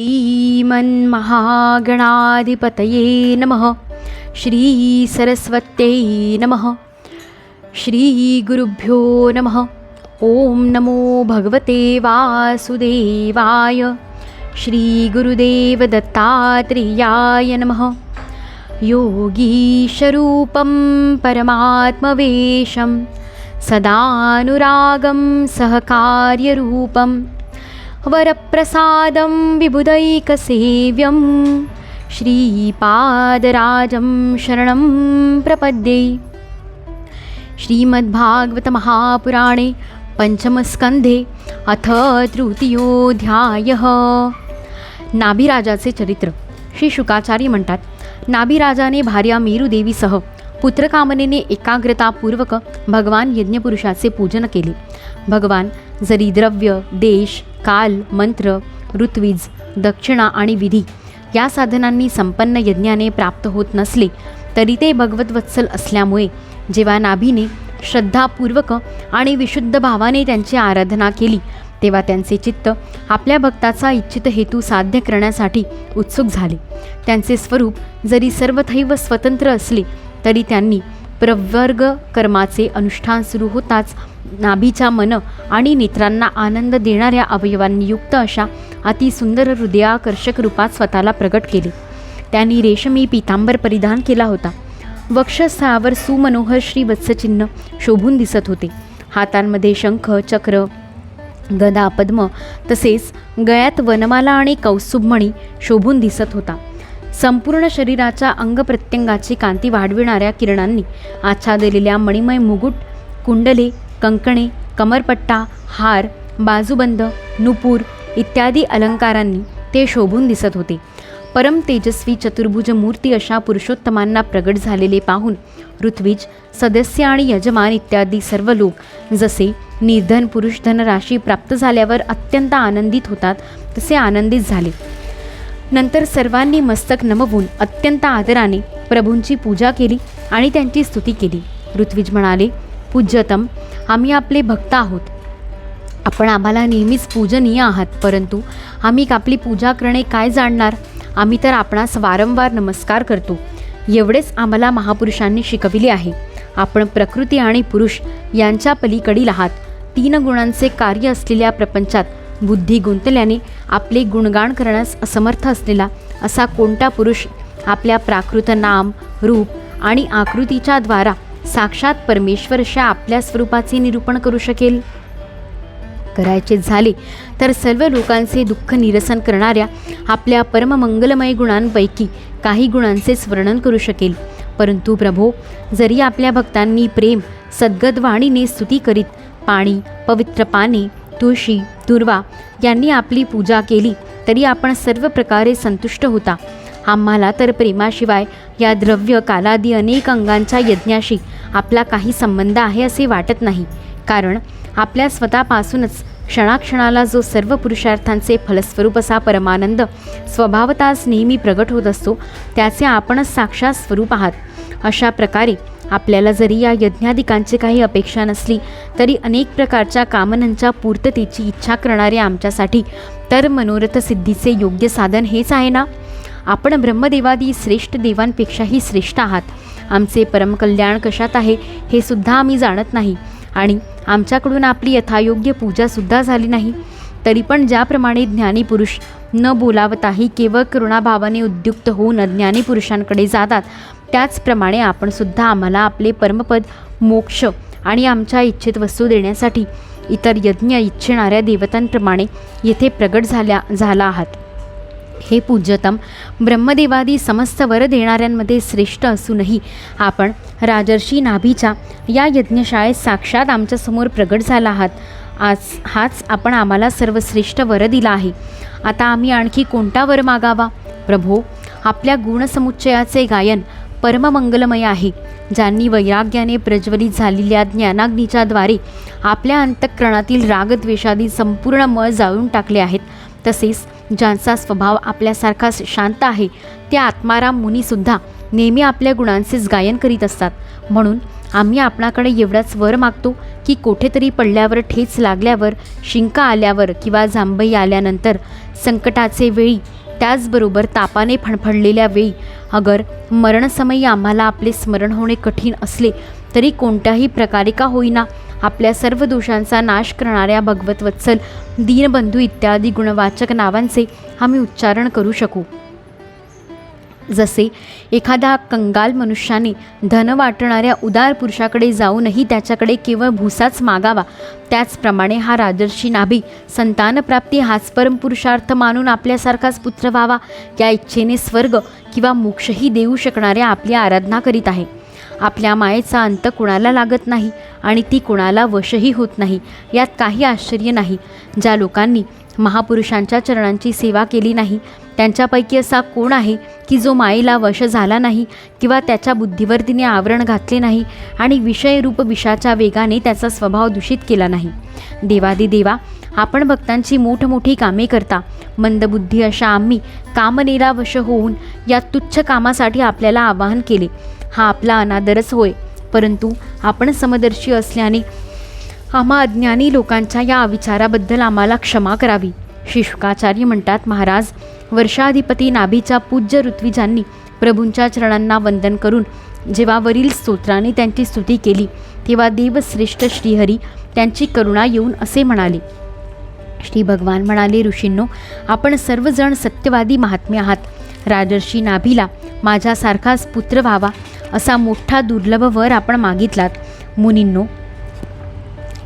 श्रीमन्महागणाधिपतये नमः। श्रीसरस्वत्यै नमः। श्रीगुरुभ्यो नमः। ॐ नमो भगवते वासुदेवाय। श्रीगुरुदेवदत्तात्रेयाय नमः। योगीशरूपं परमात्मवेशं सदानुरागं सहकार्यरूपं वरप्रसादं विबुदैकसेव्यं श्रीपादराजं शरणं प्रपद्ये। श्रीमद्भागवतमहापुराणे पंचमस्कंधे अथ तृतीयोध्यायः नाभिराजाचे चरित्र। श्री शुकाचार्य म्हणतात नाभिराजाने भार्या मेरुदेवीसह पुत्रकामनेने एकाग्रतापूर्वक भगवान यज्ञपुरुषाचे पूजन केले. भगवान जरी द्रव्य देश काल मंत्र ऋत्विज दक्षिणा आणि विधी या साधनांनी संपन्न यज्ञाने प्राप्त होत नसले तरी ते भगवतवत्सल असल्यामुळे जेव्हा नाभीने श्रद्धापूर्वक आणि विशुद्ध भावाने त्यांची आराधना केली तेव्हा त्यांचे चित्त आपल्या भक्ताचा इच्छित हेतू साध्य करण्यासाठी उत्सुक झाले. त्यांचे स्वरूप जरी सर्वथैव स्वतंत्र असले तरी त्यांनी प्रवर्ग कर्माचे अनुष्ठान सुरू होताच नाभीचा मन आणि नेत्रांना आनंद देणाऱ्या अवयवांनी युक्त अशा अतिसुंदर हृदयाकर्षक रूपात स्वतःला प्रगट केले. त्यांनी रेशमी पितांबर परिधान केला होता. वक्षस्थळावर सुमनोहर श्री वत्सचिन्ह शोभून दिसत होते. हातांमध्ये शंख चक्र गदा पद्म तसेच गळ्यात वनमाला आणि कौस्तुभमणी शोभून दिसत होता. संपूर्ण शरीराच्या अंगप्रत्यंगाची कांती वाढविणाऱ्या किरणांनी आच्छादलेल्या मणिमय मुकुट कुंडले कंकणे कमरपट्टा हार बाजूबंद नुपूर इत्यादी अलंकारांनी ते शोभून दिसत होते. परम तेजस्वी चतुर्भुज मूर्ती अशा पुरुषोत्तमांना प्रगट झालेले पाहून ऋत्विज सदस्य आणि यजमान इत्यादी सर्व लोक जसे निर्धन पुरुष धनराशी प्राप्त झाल्यावर अत्यंत आनंदित होतात तसे आनंदित झाले. नंतर सर्वांनी मस्तक नमवून अत्यंत आदराने प्रभूंची पूजा केली आणि त्यांची स्तुती केली. ऋत्विज म्हणाले पूज्यतम आम्ही आपले भक्त आहोत. आपण आम्हाला नेहमीच पूजनीय आहात परंतु आम्ही आपली पूजा करणे काय जाणणार? आम्ही तर आपणास वारंवार नमस्कार करतो. एवढेच आम्हाला महापुरुषांनी शिकविले आहे. आपण प्रकृती आणि पुरुष यांच्या पलीकडील आहात. तीन गुणांचे कार्य असलेल्या प्रपंचात बुद्धी गुंतल्याने आपले गुणगान करण्यास असमर्थ असलेला असा कोणता पुरुष आपल्या प्राकृत नाम रूप आणि आकृतीच्या द्वारा साक्षात परमेश्वरशा आपल्या स्वरूपाचे निरूपण करू शकेल. करायचे झाले तर सर्व लोकांचे दुःख निरसन करणाऱ्या आपल्या परममंगलमय गुणांपैकी काही गुणांचेच वर्णन करू शकेल. परंतु प्रभो जरी आपल्या भक्तांनी प्रेम सद्गदवाणीने स्तुती करीत पाणी पवित्र पाने तुळशी दुर्वा यांनी आपली पूजा केली तरी आपण सर्व प्रकारे संतुष्ट होता. आम्हाला तर प्रेमाशिवाय या द्रव्य कालादी अनेक अंगांच्या यज्ञाशी आपला काही संबंध आहे असे वाटत नाही. कारण आपल्या स्वतःपासूनच क्षणाक्षणाला जो सर्व पुरुषार्थांचे फलस्वरूप असा परमानंद स्वभावताच नेहमी प्रगट होत असतो त्याचे आपणच साक्षात स्वरूप आहात. अशा प्रकारे आपल्याला जरी या यज्ञाधिकांची काही अपेक्षा नसली तरी अनेक प्रकारच्या कामनांच्या पूर्ततेची इच्छा करणारे आमच्यासाठी तर मनोरथ सिद्धीचे योग्य साधन हेच आहे ना? आपण ब्रह्मदेवादी श्रेष्ठ देवांपेक्षाही श्रेष्ठ आहात. आमचे परमकल्याण कशात आहे हे सुद्धा आम्ही जाणत नाही. आणि आमच्याकडून आपली यथायोग्य पूजासुद्धा झाली नाही. तरी पण ज्याप्रमाणे ज्ञानी पुरुष न बोलावताही केवळ करुणाभावाने उद्युक्त होऊन अज्ञानी पुरुषांकडे जातात त्याचप्रमाणे आपणसुद्धा आम्हाला आपले परमपद मोक्ष आणि आमच्या इच्छित वस्तू देण्यासाठी इतर यज्ञ इच्छिणाऱ्या देवतांप्रमाणे येथे प्रगट झाल्या झाला आहात. हे पूज्यतम ब्रह्मदेवादी समस्त वर देणाऱ्यांमध्ये श्रेष्ठ असूनही आपण राजर्षी नाभीच्या या यज्ञशाळेत साक्षात आमच्यासमोर प्रगट झाला आहात. आज हाच आपण आम्हाला सर्वश्रेष्ठ वर दिला आहे. आता आम्ही आणखी कोणता वर मागावा? प्रभो आपल्या गुणसमुच्चयाचे गायन परममंगलमय आहे. ज्यांनी वैराग्याने प्रज्वलित झालेल्या ज्ञानाग्नीच्या द्वारे आपल्या अंतःकरणातील रागद्वेषादी संपूर्ण मळ जाळून टाकले आहेत. तसेच ज्यांचा स्वभाव आपल्यासारखाच शांत आहे त्या आत्माराम मुनीसुद्धा नेहमी आपल्या गुणांचेच गायन करीत असतात. म्हणून आम्ही आपणाकडे एवढाच वर मागतो की कुठेतरी पडल्यावर ठेच लागल्यावर शिंका आल्यावर किंवा जांभई आल्यानंतर संकटाचे वेळी त्याचबरोबर तापाने फणफणलेल्या वेळी अगर मरणसमयी आम्हाला आपले स्मरण होणे कठीण असले तरी कोणत्याही प्रकारे का होईना आपल्या सर्व दोषांचा नाश करणाऱ्या भगवत वत्सल दीनबंधू इत्यादी गुणवाचक नावांचे आम्ही उच्चारण करू शकू. जसे एखाद्या कंगाल मनुष्याने धन वाटणाऱ्या उदार पुरुषाकडे जाऊनही त्याच्याकडे केवळ भुसाच मागावा त्याचप्रमाणे हा राजर्षी नाभी संतानप्राप्ती हाच परमपुरुषार्थ मानून आपल्यासारखाच पुत्र व्हावा या इच्छेने स्वर्ग किंवा मोक्षही देऊ शकणाऱ्या आपली आराधना करीत आहे. आपल्या मायेचा अंत कुणाला लागत नाही आणि ती कुणाला वशही होत नाही यात काही आश्चर्य नाही. ज्या लोकांनी महापुरुषांच्या चरणांची सेवा केली नाही त्यांच्यापैकी असा कोण आहे की जो मायेला वश झाला नाही किंवा त्याच्या बुद्धीवर तिने आवरण घातले नाही आणि विषयरूप विषाच्या वेगाने त्याचा स्वभाव दूषित केला नाही? देवादी देवा आपण भक्तांची मोठमोठी कामे करता. मंदबुद्धी अशा आम्ही कामनेला वश होऊन या तुच्छ कामासाठी आपल्याला आवाहन केले. हा आपला अनादरच होय. परंतु आपण समदर्शी असल्याने आम्हा अज्ञानी लोकांच्या या विचाराबद्दल आम्हाला क्षमा करावी. श्री शुकाचार्य म्हणतात महाराज वर्षाधिपती नाभीच्या पूज्य ऋत्विजांनी प्रभूंच्या चरणांना वंदन करून जेव्हा वरील स्तोत्राने त्यांची स्तुती केली तेव्हा देवश्रेष्ठ श्रीहरी त्यांची करुणा येऊन असे म्हणाले. श्री भगवान म्हणाले ऋषींनो आपण सर्वजण सत्यवादी महात्मे आहात. राजर्षी नाभीला माझ्यासारखाच पुत्र व्हावा. असा मोठा दुर्लभ वर आपण मागितलात. मुनींनो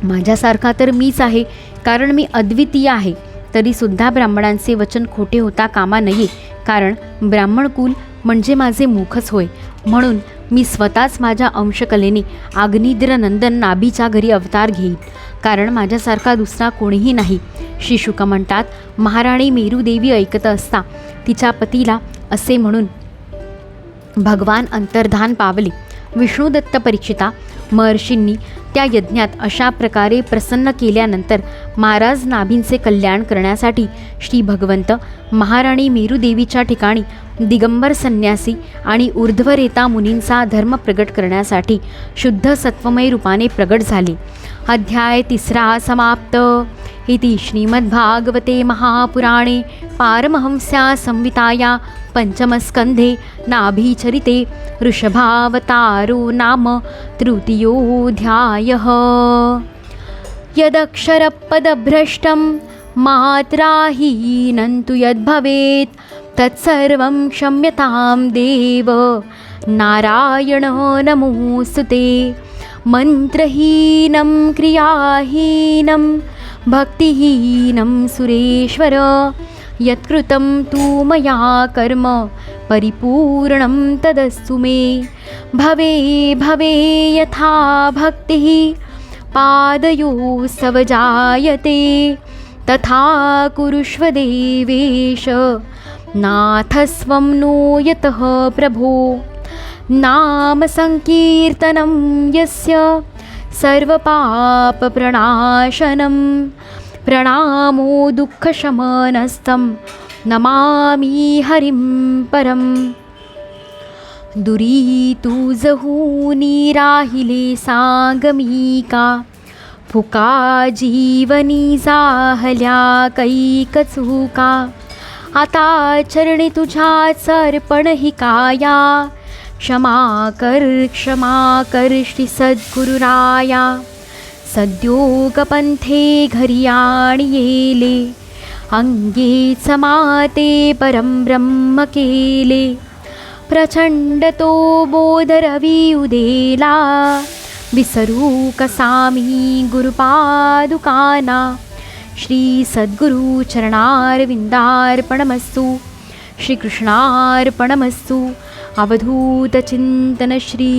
माझ्यासारखा तर मीच आहे कारण मी अद्वितीय आहे. तरीसुद्धा ब्राह्मणांचे वचन खोटे होता कामा नये कारण ब्राह्मण कुल म्हणजे माझे मुखच होय. म्हणून मी स्वतःच माझ्या अंशकलेने आग्निद्र नंदन नाभीच्या घरी अवतार घेईन. कारण माझ्यासारखा दुसरा कोणीही नाही. शिशुका म्हणतात महाराणी मेरूदेवी ऐकत असता तिच्या पतीला असे म्हणून भगवान अंतर्धान पावले. विष्णुदत्त परीक्षिता महर्षींनी त्या यज्ञात अशा प्रकारे प्रसन्न केल्यानंतर महाराज नाभींचे कल्याण करण्यासाठी श्री भगवंत महाराणी मेरुदेवीच्या ठिकाणी दिगंबर संन्यासी आणि ऊर्ध्वरेता मुनींचा धर्म प्रगट करण्यासाठी शुद्ध सत्वमय रूपाने प्रगट झाले. अध्याय तिसरा समाप्त. इति श्रीमद्भागवते महापुराणे पारमहंस्या संविताया पंचमस्कंधे नाभिचरिते ऋषभावतारो नाम तृतीयोऽध्यायः। यदक्षरपदभ्रष्टं मात्राहीनं तु यद्भवेत् तत्सर्वं क्षम्यतां देव। नारायण नमोऽस्तु ते मन्त्रहीनं क्रियाहीनं भक्तिहीनं सुरेश्वर। यत्कृतं तु मया कर्म परिपूर्णं तदस्तु मे। भवे भवे यथा भक्तिः पादयोस्तव जायते। तथा कुरुष्व देवेश नाथस्वं नो यतः प्रभो। नामसङ्कीर्तनं यस्य सर्वपापप्रणाशनं प्रणामो दुःखशमनस्तं नमामि हरिं परम्। दुरीतुजहूनी राहिले सागमिका फुका जीवनी जाहल्या कैकचुका आता चरणी तुझ्या सर्पण हि काया क्षमा कर क्षमा कर श्री सद्गुरुराया। सद्योगपंथे घरी येले अङ्गे समाते परम ब्रह्म केले। प्रचंड तो बोधरवी उदेला विसरू कसामी गुरुपादुकाना। श्री सद्गुरु चरणारविंदार्पणमस्तु श्रीकृष्णार्पणमस्तु अवधूतचिन्तन श्री